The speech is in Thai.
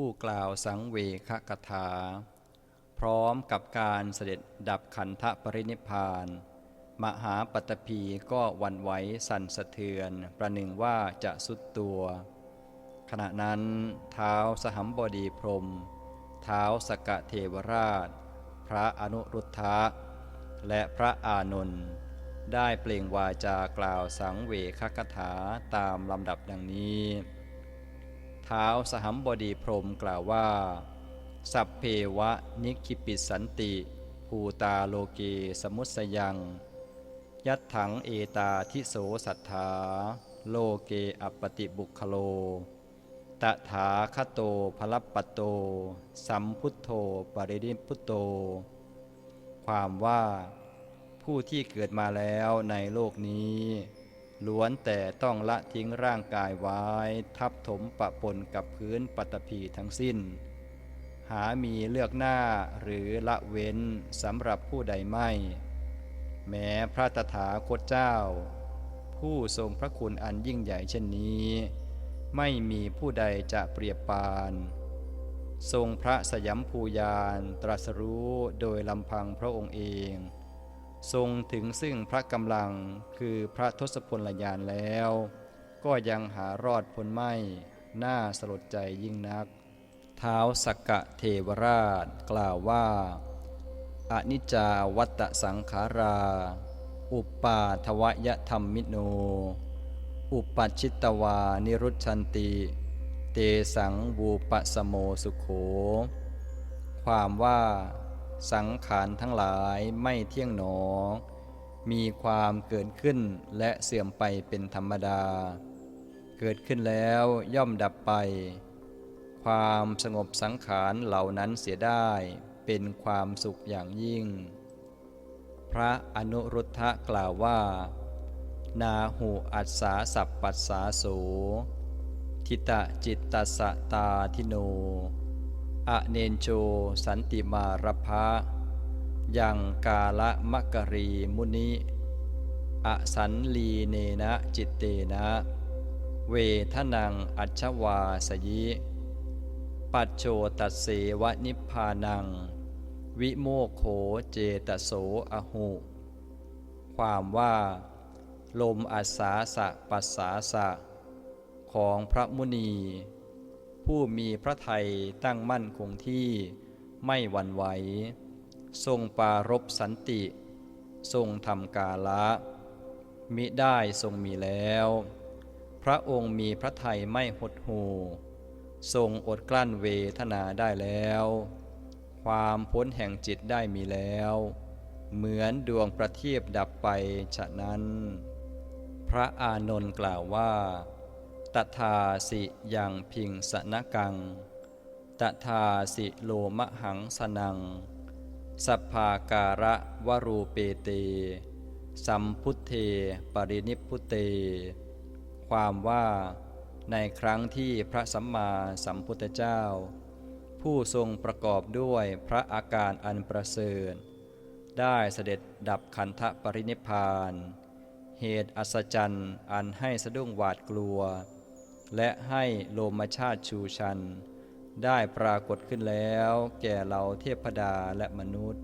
ผู้กล่าวสังเวคกถา พร้อมกับการเสด็จดับขันธปรินิพาน มหาปัตภีก็วันไหวสั่นสะเทือน ประหนึ่งว่าจะสุดตัว ขณะนั้นเท้าสหัมบดีพรม เท้าสกะเทวราช พระอนุรุทธะ และพระอานนท์ได้เปล่งวาจากล่าวสังเวคกถาตามลำดับดังนี้ เท้าสหัมบดีพรมกล่าวว่า สัพเพวะนิคิปิสันติ ภูตาโลเกสมุสยัง ยัตถังเอตาทิโสสัทธา โลเกอัปปติบุคโล ตถาคโตพลปปโต สัมพุทโธปรินิพพุตโต ความว่าผู้ที่เกิดมาแล้วในโลกนี้ ล้วนแต่ต้องละทิ้งร่างกายไว้ ทับถมปะปนกับพื้นปัตตภีทั้งสิ้น หามีเลือกหน้าหรือละเว้นสำหรับผู้ใดไม่ แม้พระตถาคตเจ้า ผู้ทรงพระคุณอันยิ่งใหญ่เช่นนี้ ไม่มีผู้ใดจะเปรียบปาน ทรงพระสยามภูยานตรัสรู้โดยลำพังพระองค์เอง ทรงถึงซึ่งพระกำลังคือพระทศพลยานแล้ว ก็ยังหารอดพ้นไม่น่าสลดใจยิ่งนักเท้าสกกะเทวราชกล่าวว่าอนิจจาวัตสังขารา อุปปาทวยธรรมมิโน อุปัชิตวานิรุชันติ เตสังวูปสโมสุโข ความว่า สังขารทั้งหลายไม่เที่ยงหนอ มีความเกิดขึ้นและเสื่อมไปเป็นธรรมดา เกิดขึ้นแล้วย่อมดับไป ความสงบสังขารเหล่านั้นเสียได้เป็นความสุขอย่างยิ่ง พระอนุรุทธะกล่าวว่า นาหูอัสสาสัพปัสสาโสทิตะจิตตสะตาทิโน อเนนโจสันติมารพะยังกาละมะกรีมุนิอสันลีเนนะจิตเตนะ เวทนังอัชวาสยิ ปัจโชตัสเสวนิพพานัง วิโมโขเจตโสอหุ ความว่า ลมอาสาสะปัสสาสะ ของพระมุนี ผู้มีพระไทยตั้งมั่นคงที่ไม่หวั่นไหว ทรงปารบสันติ ทรงทำกาละ มิได้ทรงมีแล้ว พระองค์มีพระไทยไม่หดหู่ ทรงอดกลั้นเวทนาได้แล้ว ความพ้นแห่งจิตได้มีแล้ว เหมือนดวงประทีปดับไปฉะนั้น พระอานนท์กล่าวว่า ตถาสิยังพิงสนกัง ตถาสิโลมหังสนัง สัพพาการะวรูเปเต สัมพุทเทปรินิพุเต ความว่าในครั้งที่พระสัมมาสัมพุทธเจ้า ผู้ทรงประกอบด้วยพระอาการอันประเสริฐได้เสด็จดับขันธปรินิพาน เหตุอัศจรรย์อันให้สะดุ้งหวาดกลัว และให้โลมชาติชูชัน ได้ปรากฏขึ้นแล้ว แก่เราเทพดาและมนุษย์